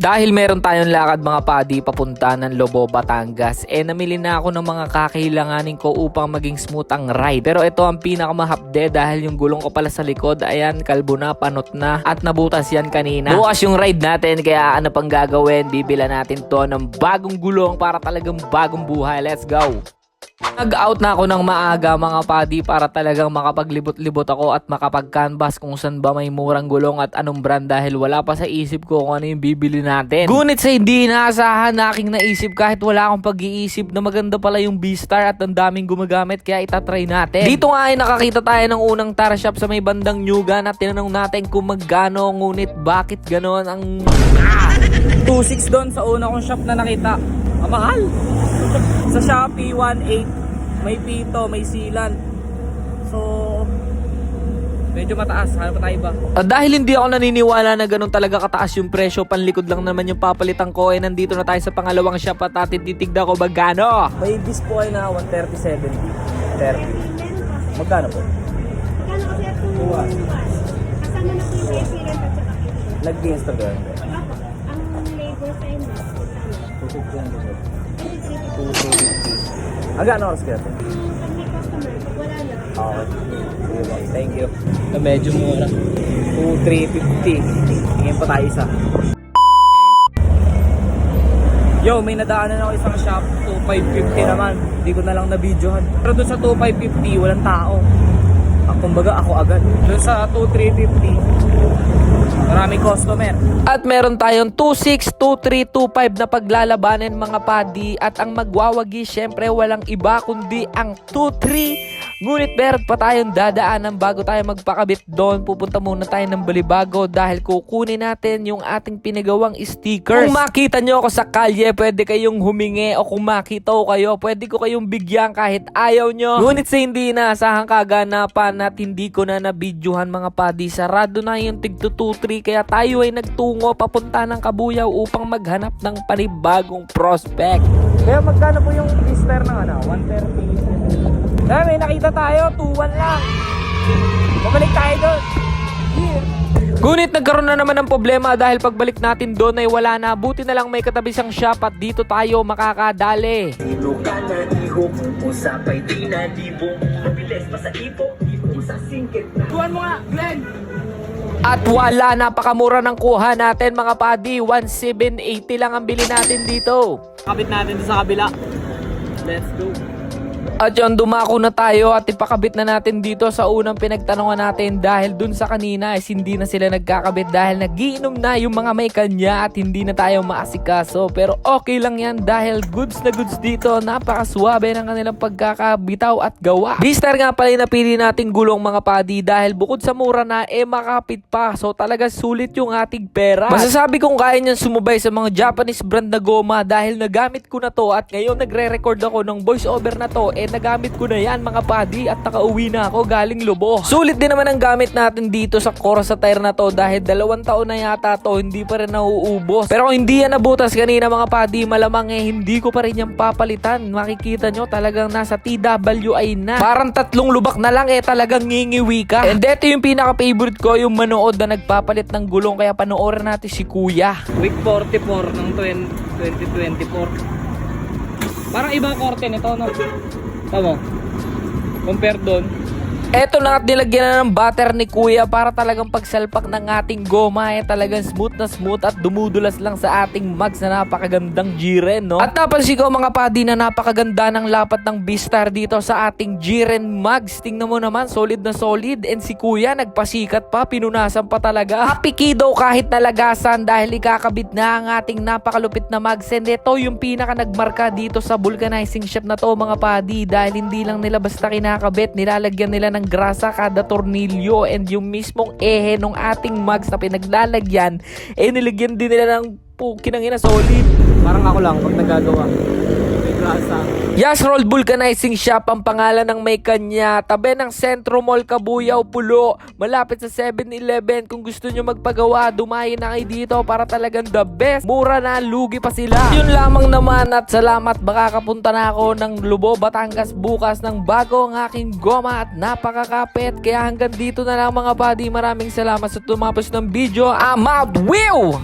Dahil meron tayong lakad mga padi papunta ng Lobo, Batangas, eh namili na ako ng mga kakailanganin ko upang maging smooth ang ride. Pero ito ang pinakamahapde dahil yung gulong ko pala sa likod, ayan, kalbo na, panot na, at nabutas yan kanina. Bukas yung ride natin, kaya ano pang gagawin, bibila natin to ng bagong gulong para talagang bagong buhay. Let's go! Nag-out na ako ng maaga mga padi para talagang makapaglibot-libot ako at makapag-canvas kung saan ba may murang gulong at anong brand dahil wala pa sa isip ko kung ano yung bibili natin. Ngunit sa hindi inaasahan na aking naisip kahit wala akong pag-iisip na maganda pala yung B-Star at ang daming gumagamit kaya itatry natin. Dito nga ay nakakita tayo ng unang tara shop sa may bandang Nyugan at tinanong natin kung magkano ngunit bakit ganon ang 2.6 doon sa una kong shop na nakita. Ah, mahal. sa Shopee, 1.8. May pito, may silan. So, medyo mataas. Hanap pa tayo ba? Ah, dahil hindi ako naniniwala na ganun talaga kataas yung presyo, panlikod lang naman yung papalitan ko, eh nandito na tayo sa pangalawang shop at atin titigda ko magkano. May dispo ay na 130.70. 30. Magkano po? Kano kasi at kung Tuwa. kasama na po yung at Nag-Instagram. Ang labor sa inyo. Kano? 250. Hanggang oras kaya na, Okay. Sige. Thank you. Na medyo mura. 2,350. Tingin pa tayo isa. Yo, may nadaanan ako isang shop. 2,550 naman. Hindi ko na lang na-videohan. Pero doon sa 2,550, walang tao. Ah, kumbaga ako agad. Doon sa 2,350, maraming customer. At meron tayong 26, 23, 25 na paglalabanan mga padi at ang magwawagi syempre walang iba kundi ang 23 Ngunit meron pa tayong dadaanan bago tayo magpakabit doon. Pupunta muna tayo ng Balibago dahil kukunin natin yung ating pinagawang stickers. Kung makita nyo ako sa kalye, pwede kayong humingi o kung makita ko kayo, pwede ko kayong bigyan kahit ayaw nyo. Ngunit sa hindi inaasahang kaganapan at hindi ko na nabidyohan mga padi, sarado na yung tig 2-3 kaya tayo ay nagtungo papunta ng Kabuyaw upang maghanap ng panibagong prospect. Kaya magkano po yung lister ng ano? 130. Kaya may nakita tayo, 2-1 lang. Bumalik tayo doon. Here. Ngunit nagkaroon na naman ng problema dahil pagbalik natin doon ay wala na. Buti na lang may katabi siyang shop at dito tayo makakadali. Sino ka na ihok? Usapay di na libong Mabilis pa sa ipo Ipo sa singkit na mo nga, Glenn. At wala, napakamura ng kuha natin mga padi. 1,780 lang ang bili natin dito. Kapit natin sa kabila. Let's go. At yun, dumako na tayo at ipakabit na natin dito sa unang pinagtanungan natin dahil dun sa kanina is hindi na sila nagkakabit dahil nagiinom na yung mga may kanya at hindi na tayo maasikaso. Pero okay lang yan dahil goods na goods dito, napakaswabe ng kanilang pagkakabitaw at gawa. Bistar nga pala yung napili nating gulong mga padi dahil bukod sa mura na, eh makapit pa. So talaga sulit yung ating pera. Masasabi kong kaya niyan sumubay sa mga Japanese brand na goma dahil nagamit ko na to at ngayon nagre-record ako ng voice over na to eh nagamit ko na yan mga padi at nakauwi na ako galing lubo. Sulit din naman ang gamit natin dito sa Corsa tire na to dahil dalawang taon na yata to hindi pa rin nauubos. Pero kung hindi yan nabutas kanina mga padi malamang eh hindi ko pa rin yan papalitan. Makikita nyo talagang nasa TWI na. Parang tatlong lubak na lang eh talagang ngingiwi ka. And ito yung pinaka-favorite ko yung manood na nagpapalit ng gulong kaya panoorin natin si kuya. Week 44 ng 20, 2024. Parang ibang korte nito, no? Tama. Compare doon. Eto na at nilagyan na ng butter ni kuya para talagang pagsalpak ng ating goma eh talagang smooth na smooth at dumudulas lang sa ating mags na napakagandang G-Ren no? At napansin ko mga padi na napakaganda ng lapat ng B-Star dito sa ating G-Ren mags. Tingnan mo naman solid na solid and si kuya nagpasikat pa pinunasan pa talaga. Happy kahit nalagasan dahil ikakabit na ang ating napakalupit na mags and ito yung pinaka nagmarka dito sa vulcanizing shop na to mga padi dahil hindi lang nila basta kinakabit nilalagyan nila ng grasa kada tornilyo and yung mismong ehe ng ating mags na pinaglalagyan eh nilagyan din nila ng pukin ng ina solid Parang ako lang pag nagagawa. May grasa. Yas Roll Vulcanizing Shop ang pangalan ng may kanya. Tabi ng Centro Mall Kabuyaw Pulo. Malapit sa 7-Eleven. Kung gusto nyo magpagawa, dumayin na kayo dito para talagang the best. Mura na, lugi pa sila. Yun lamang naman at salamat. Baka kapunta na ako ng Lubo, Batangas bukas ng bago ang aking goma at napakakapit. Kaya hanggang dito na lang mga buddy. Maraming salamat sa tumapos ng video. I'm out. Will!